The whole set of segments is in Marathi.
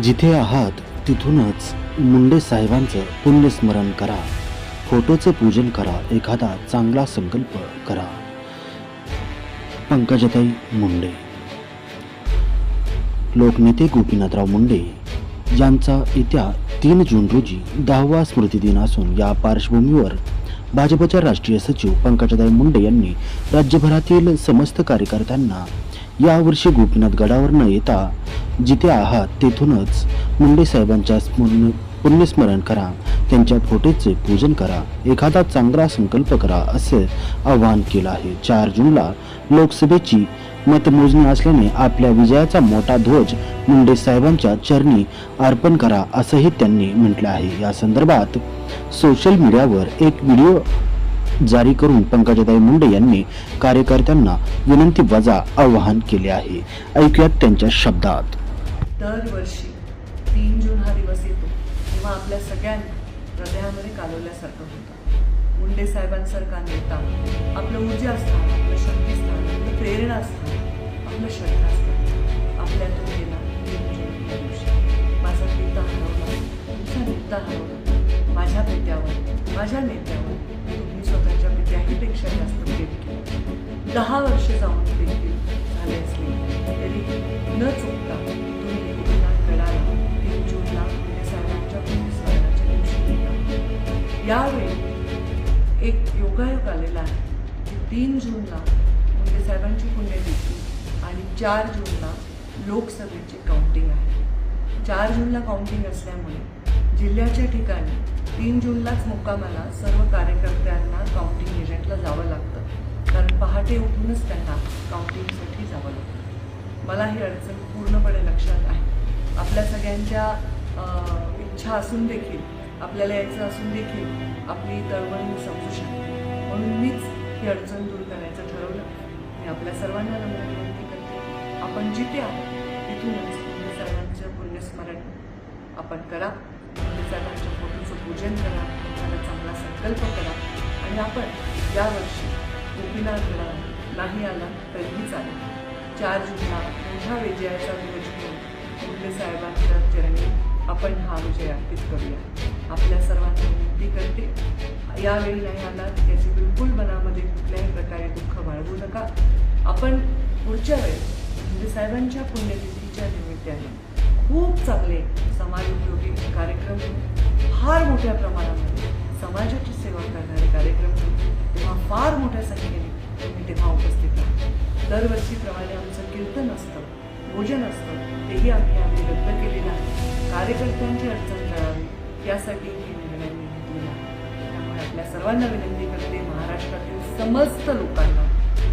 जिथे आहात तिथूनच मुंडे साहेबांचं पुण्यस्मरण करा. फोटोचं पूजन करा. एखादा चांगला संकल्प करा. पंकजताई मुंडे. लोकनेते गोपीनाथराव मुंडे यांचा येत्या तीन जून रोजी दहावा स्मृतिदिन असून या पार्श्वभूमीवर भाजपच्या राष्ट्रीय सचिव पंकजाताई मुंडे यांनी राज्यभरातील समस्त कार्यकर्त्यांना यावर्षी गोपीनाथ गडावर न येता जिथे आहात तेथूनच मुंडे साहेबांच्या स्मरण पुण्यस्मरण करा. त्यांच्या फोटोचे पूजन करा. एखादा चांगला संकल्प करा असे आवाहन केलं आहे. चार जूनला लोकसभेची मतमोजणी असल्याने आपल्या विजयाचा मोठा ध्वज मुंडे साहेबांच्या चरणी अर्पण करा असंही त्यांनी म्हटलं आहे. या संदर्भात सोशल मीडियावर एक व्हिडिओ जारी करून पंकजाताई मुंडे यांनी कार्यकर्त्यांना विनंती वजा आवाहन केले आहे. ऐकूयात त्यांच्या शब्दात. दरवर्षी तीन जून हा दिवस येतो तेव्हा आपल्या सगळ्यांना हृदयामध्ये कालवल्यासारखं होतं. मुंडे साहेबांसारखा नेता आपलं ऊर्जास्थान आपलं शक्तीस्थान आपलं प्रेरणास्थान आपलं प्रेरणा आपल्यातून गेला श्रद्धा असतं आपल्या दिवशी. माझा पिता हरवला तुमचा नेता हरवला माझ्या पित्यावर माझ्या नेत्यावर पित्याहीपेक्षा जास्त प्रेम दहा वर्ष जाऊन देखील झाले असले तरी न चुकता तुम्ही गोपीनाथ गडाला तीन जूनला मुंडे म्हणजे साहेबांच्या पुण्यस्मरणाच्या दिवशी गेला. यावेळी एक योगायोग आलेला आहे. की तीन जूनला मुंडे साहेबांची पुण्यतिथी आणि चार जूनला लोकसभेची काउंटिंग आहे. चार जूनला काउंटिंग असल्यामुळे जिल्ह्याच्या ठिकाणी तीन जूनलाच मुक्कामाला सर्व कार्यकर्त्यांना काउंटिंग एजंटला जावं लागतं. कारण पहाटे उठूनच त्यांना काउंटिंगसाठी जावं लागतं. मला ही अडचण पूर्णपणे लक्षात आहे. आपल्या सगळ्यांच्या इच्छा असून देखील आपल्याला यायचं असून देखील आपली तळमळ मी समजू शकते. म्हणून मीच ही अडचण दूर करायचं ठरवलं. मी आपल्या सर्वांना नम्र विनंती करते. आपण जिथे आहोत तिथूनच सर्वांचं पुण्यस्मरण आपण करा. मुंडे साहेबांच्या फोटोचं पूजन करा एखादा चांगला संकल्प करा. आणि आपण यावर्षी गोपीनाथ गडावर नाही आला तरीही चालेल. चार जूनला मोठ्या विजयाचा ध्वज घेऊन मुंडे साहेबांच्या चरणी आपण हा विजय अर्पित करूया. आपल्या सर्वांना विनंती करते यावेळी नाही आला याची बिलकुल मनामध्ये कुठल्याही प्रकारे दुःख बाळगू नका. आपण पुढच्या वेळेस मुंडे म्हणजे साहेबांच्या पुण्यतिथीच्या निमित्ताने खूप चांगले समाज फार मोठ्या प्रमाणामध्ये समाजाची सेवा करणारे कार्यक्रम होते. तेव्हा फार मोठ्या संख्येने मी तेव्हा उपस्थित राहा दरवर्षीप्रमाणे आमचं कीर्तन असतं भोजन असतं. तेही आम्ही यावेळी रद्द केलेलं आहे. कार्यकर्त्यांची अडचण टाळावी यासाठी ही निर्णय मी घेतलेला त्यामुळे आपल्या सर्वांना विनंती करते महाराष्ट्रातील समस्त लोकांना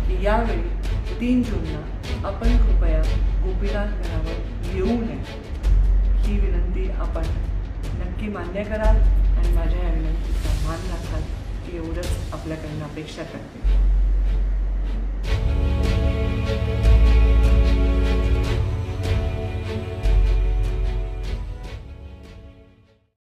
की यावेळी तीन जूनला आपण कृपया गोपीनाथ घरावर येऊ नये. ही विनंती आपण नक्की मान्य कराल आणि माझ्या या विनंतीचा मान राखाल एवढंच आपल्याकडनं अपेक्षा करते.